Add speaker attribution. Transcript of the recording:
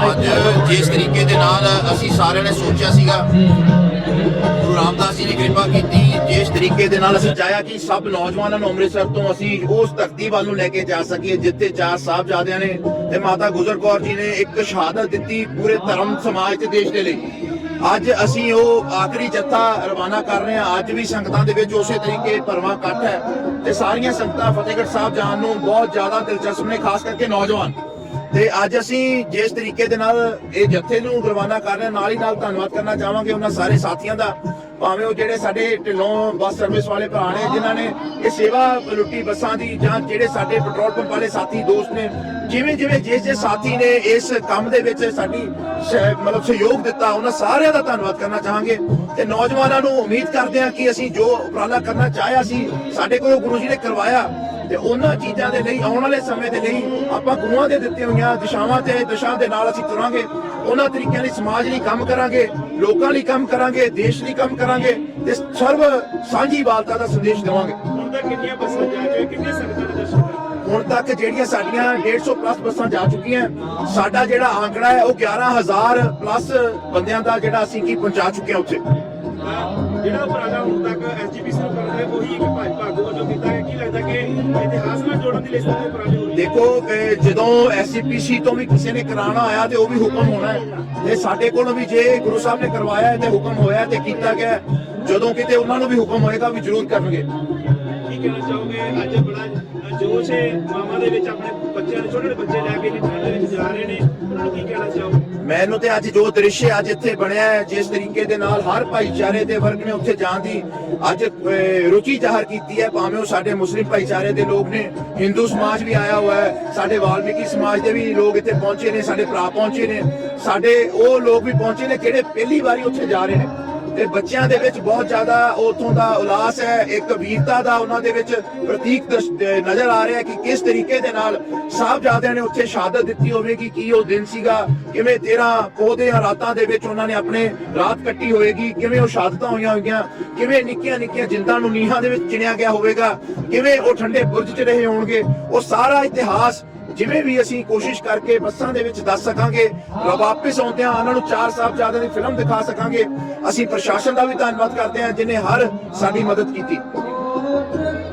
Speaker 1: ਅੱਜ ਜਿਸ ਤਰੀਕੇ ਦੇ ਨਾਲ ਅਸੀਂ ਸਾਰਿਆਂ ਨੇ ਸੋਚਿਆ ਸੀਗਾ, ਗੁਰੂ ਰਾਮਦਾਸ ਜੀ ਨੇ ਕਿਰਪਾ ਕੀਤੀ, ਜਿਸ ਤਰੀਕੇ ਦੇ ਨਾਲ ਅਸੀਂ ਚਾਹਿਆ ਕਿ ਸਭ ਨੌਜਵਾਨਾਂ ਨੂੰ ਅੰਮ੍ਰਿਤਸਰ ਤੋਂ ਅਸੀਂ ਉਸ ਧਰਤੀ ਵੱਲ ਨੂੰ ਲੈ ਕੇ ਜਾ ਸਕੀਏ, ਜਿੱਥੇ ਚਾਰ ਸਾਹਿਬਜ਼ਾਦਿਆਂ ਨੇ ਤੇ ਮਾਤਾ ਗੁਜਰ ਕੌਰ ਜੀ ਨੇ ਇੱਕ ਸ਼ਹਾਦਤ ਦਿੱਤੀ ਪੂਰੇ ਧਰਮ, ਸਮਾਜ ਤੇ ਦੇਸ਼ ਦੇ ਲਈ। ਅੱਜ ਅਸੀਂ ਉਹ ਆਖਰੀ ਜੱਥਾ ਰਵਾਨਾ ਕਰ ਰਹੇ ਹਾਂ। ਅੱਜ ਵੀ ਸੰਗਤਾਂ ਦੇ ਵਿੱਚ ਉਸੇ ਤਰੀਕੇ ਭਰਵਾਂ ਇਕੱਠ ਹੈ ਤੇ ਸਾਰੀਆਂ ਸੰਗਤਾਂ ਫਤਿਹਗੜ੍ਹ ਸਾਹਿਬ ਜਾਣ ਨੂੰ ਬਹੁਤ ਜ਼ਿਆਦਾ ਦਿਲਚਸਪ ਨੇ, ਖਾਸ ਕਰਕੇ ਨੌਜਵਾਨ। ਤੇ ਅੱਜ ਅਸੀਂ ਜਿਸ ਤਰੀਕੇ ਦੇ ਨਾਲ ਇਹ ਜੱਥੇ ਨੂੰ ਰਵਾਨਾ ਕਰ ਰਹੇ ਨਾਲ ਹੀ ਨਾਲ ਧੰਨਵਾਦ ਕਰਨਾ ਚਾਹਾਂਗੇ ਉਹਨਾਂ ਸਾਰੇ ਸਾਥੀਆਂ ਦਾ, ਭਾਵੇਂ ਉਹ ਜਿਹੜੇ ਸਾਡੇ ਢਿੱਲੋਂ ਬੱਸ ਸਰਵਿਸ ਵਾਲੇ ਭਰਾ ਨੇ, ਜਿਨ੍ਹਾਂ ਨੇ ਇਹ ਸੇਵਾ ਲੁੱਟੀ ਬੱਸਾਂ ਦੀ, ਜਾਂ ਜਿਹੜੇ ਸਾਡੇ ਪੈਟਰੋਲ ਪੰਪ ਵਾਲੇ ਸਾਥੀ, ਦੋਸਤ ਨੇ, ਜਿਵੇਂ ਜਿਵੇਂ ਜਿਸ ਜਿਸ ਸਾਥੀ ਨੇ ਇਸ ਕੰਮ ਦੇ ਵਿੱਚ ਸਾਡੀ ਮਤਲਬ ਸਹਿਯੋਗ ਦਿੱਤਾ, ਉਹਨਾਂ ਸਾਰਿਆਂ ਦਾ ਧੰਨਵਾਦ ਕਰਨਾ ਚਾਹਾਂਗੇ। ਤੇ ਨੌਜਵਾਨਾਂ ਨੂੰ ਉਮੀਦ ਕਰਦੇ ਹਾਂ ਕਿ ਅਸੀਂ ਜੋ ਉਪਰਾਲਾ ਕਰਨਾ ਚਾਹਿਆ ਸੀ, ਸਾਡੇ ਕੋਲੋਂ ਗੁਰੂ ਜੀ ਨੇ ਕਰਵਾਇਆ। ਤੇ ਉਹਨਾਂ ਚੀਜ਼ਾਂ ਦੇ ਲਈ ਆਉਣ ਵਾਲੇ ਸਮੇਂ ਦੇ ਲਈ ਆਪਾਂ ਗੁਰੂਆਂ ਦੇ ਦਿੱਤੇ ਹੋਈਆਂ ਦਿਸ਼ਾਵਾਂ ਤੇ ਦਿਸ਼ਾ ਦੇ ਨਾਲ ਅਸੀਂ ਤੁਰਾਂਗੇ। ਉਹਨਾਂ ਤਰੀਕਿਆਂ ਲਈ ਸਮਾਜ ਲਈ ਕੰਮ ਕਰਾਂਗੇ ਲੋਕਾਂ ਲਈ ਕੰਮ ਕਰਾਂਗੇ ਦੇਸ਼ ਲਈ ਕੰਮ ਕਰਾਂਗੇ ਤੇ ਸਰਵ ਸਾਂਝੀ ਵਾਲਤਾ ਦਾ ਸੰਦੇਸ਼ ਦੇਵਾਂਗੇ।
Speaker 2: ਹੁਣ ਤੱਕ ਕਿੰਨੀਆਂ ਬੱਸਾਂ ਜਾ ਚੁੱਕੀਆਂ ਕਿੰਨੇ ਸੰਗਤਾਂ ਦੇ ਦਰਸ਼ਨ ਕਰ
Speaker 1: ਹੁਣ ਤੱਕ ਜਿਹੜੀਆਂ ਸਾਡੀਆਂ 150 ਪਲੱਸ ਬੱਸਾਂ ਜਾ ਚੁੱਕੀਆਂ ਸਾਡਾ ਜਿਹੜਾ ਆંકੜਾ ਹੈ ਉਹ 11000 ਪਲੱਸ ਬੰਦਿਆਂ ਦਾ ਜਿਹੜਾ ਅਸੀਂ ਕੀ ਪਹੁੰਚਾ ਚੁੱਕੇ ਹਾਂ ਉੱਥੇ।
Speaker 2: ਜਿਹੜਾ ਉਪਰਾਲਾ ਹੁਣ ਤੱਕ ਐਸਜੀਪੀਸੀ ਨੂੰ ਉਹੀ ਇੱਕ ਭਾਈ ਭਾਗੋ ਵਜੋਂ ਕੀਤਾ ਹੈ? ਕੀ ਲੱਗਦਾ ਕਿ ਇਤਿਹਾਸ ਨਾਲ ਜੋੜਨ ਦੀ ਲਈ ਸਾਰੇ ਉਪਰਾਲੇ ਹੋ? ਰਹੇ
Speaker 1: ਦੇਖੋ ਜਦੋਂ ਐਸਸੀਪੀਸੀ ਤੋਂ ਵੀ ਕਿਸੇ ਨੇ ਕਰਾਉਣਾ ਆਇਆ ਤੇ ਉਹ ਵੀ ਹੁਕਮ ਹੋਣਾ ਹੈ। ਤੇ ਸਾਡੇ ਕੋਲੋਂ ਵੀ ਜੇ ਗੁਰੂ ਸਾਹਿਬ ਨੇ ਕਰਵਾਇਆ ਤੇ ਹੁਕਮ ਹੋਇਆ ਤੇ ਕੀਤਾ ਗਿਆ ਜਦੋਂ ਕਿਤੇ ਉਹਨਾਂ ਨੂੰ ਵੀ ਹੁਕਮ ਹੋਏਗਾ ਵੀ ਜ਼ਰੂਰ ਕਰਨਗੇ।
Speaker 2: ਕੀ ਕਹਿਣਾ ਚਾਹੋਗੇ? ਅੱਜ ਬੜਾ ਜੋਸ਼ ਹੈ ਮਾਮਾ ਦੇ ਵਿੱਚ ਆਪਣੇ ਬੱਚਿਆਂ ਦੇ ਛੋਟੇ ਬੱਚੇ ਲੈ ਕੇ ਨਿਕਲਣ ਦੇ ਵਿੱਚ ਜਾ ਰਹੇ ਨੇ, ਉਹਨਾਂ ਨੂੰ ਕੀ ਕਹਿਣਾ ਚਾਹੋਗੇ?
Speaker 1: ਮੈਨੂੰ ਤੇ ਅੱਜ ਜੋ ਦ੍ਰਿਸ਼ ਅੱਜ ਇੱਥੇ ਬਣਿਆ ਹੈ, ਜਿਸ ਤਰੀਕੇ ਦੇ ਨਾਲ ਹਰ ਭਾਈਚਾਰੇ ਦੇ ਵਰਗ ਨੇ ਉੱਥੇ ਜਾਣ ਦੀ ਅੱਜ ਰੁਚੀ ਜ਼ਾਹਰ ਕੀਤੀ ਹੈ। ਭਾਵੇਂ ਉਹ ਸਾਡੇ ਮੁਸਲਿਮ ਭਾਈਚਾਰੇ ਦੇ ਲੋਕ ਨੇ, ਹਿੰਦੂ ਸਮਾਜ ਵੀ ਆਇਆ ਹੋਇਆ ਹੈ, ਸਾਡੇ ਵਾਲਮੀਕੀ ਸਮਾਜ ਦੇ ਵੀ ਲੋਕ ਇੱਥੇ ਪਹੁੰਚੇ ਨੇ, ਸਾਡੇ ਭਰਾ ਪਹੁੰਚੇ ਨੇ, ਸਾਡੇ ਉਹ ਲੋਕ ਵੀ ਪਹੁੰਚੇ ਨੇ ਕਿਹੜੇ ਪਹਿਲੀ ਵਾਰੀ ਉੱਥੇ ਜਾ ਰਹੇ ਨੇ। ਤੇ ਬੱਚਿਆਂ ਦੇ ਵਿੱਚ ਬਹੁਤ ਜ਼ਿਆਦਾ ਉਥੋਂ ਦਾ ਉਲਾਸ ਹੈ, ਇੱਕ ਵੀਰਤਾ ਦਾ ਉਹਨਾਂ ਦੇ ਵਿੱਚ ਪ੍ਰਤੀਕ ਨਜ਼ਰ ਆ ਰਿਹਾ ਕਿ ਕਿਸ ਤਰੀਕੇ ਦੇ ਨਾਲ ਸਾਹਿਬਜ਼ਾਦਿਆਂ ਨੇ ਉੱਥੇ ਸ਼ਹਾਦਤ ਦਿੱਤੀ ਹੋਵੇਗੀ, ਕੀ ਉਹ ਦਿਨ ਸੀਗਾ, ਕਿਵੇਂ 13 ਪੌਦੇ ਰਾਤਾਂ ਦੇ ਵਿੱਚ ਉਹਨਾਂ ਨੇ ਆਪਣੇ ਰਾਤ ਕੱਟੀ ਹੋਏਗੀ ਕਿਵੇਂ ਉਹ ਸ਼ਹਾਦਤਾਂ ਹੋਈਆਂ ਹੋਈਆਂ, ਕਿਵੇਂ ਨਿੱਕੀਆਂ ਨਿੱਕੀਆਂ ਜਿੰਦਾਂ ਨੂੰ ਨੀਹਾਂ ਦੇ ਵਿੱਚ ਚਿਣਿਆ ਗਿਆ ਹੋਵੇਗਾ, ਕਿਵੇਂ ਉਹ ਠੰਡੇ ਬੁਰਜ 'ਚ ਰਹੇ ਹੋਣਗੇ, ਉਹ ਸਾਰਾ ਇਤਿਹਾਸ ਜਿਵੇਂ ਵੀ ਅਸੀਂ ਕੋਸ਼ਿਸ਼ ਕਰਕੇ ਬੱਸਾਂ ਦੇ ਵਿੱਚ ਦੱਸ ਸਕਾਂਗੇ ਵਾਪਸ ਆਉਂਦਿਆਂ ਉਹਨਾਂ ਨੂੰ ਚਾਰ ਸਾਹਿਬਜ਼ਾਦਿਆਂ ਦੀ ਫਿਲਮ ਦਿਖਾ ਸਕਾਂਗੇ। ਅਸੀਂ ਪ੍ਰਸ਼ਾਸਨ ਦਾ ਵੀ ਧੰਨਵਾਦ ਕਰਦੇ ਹਾਂ ਜਿਨੇ ਹਰ ਸਾਡੀ ਮਦਦ ਕੀਤੀ।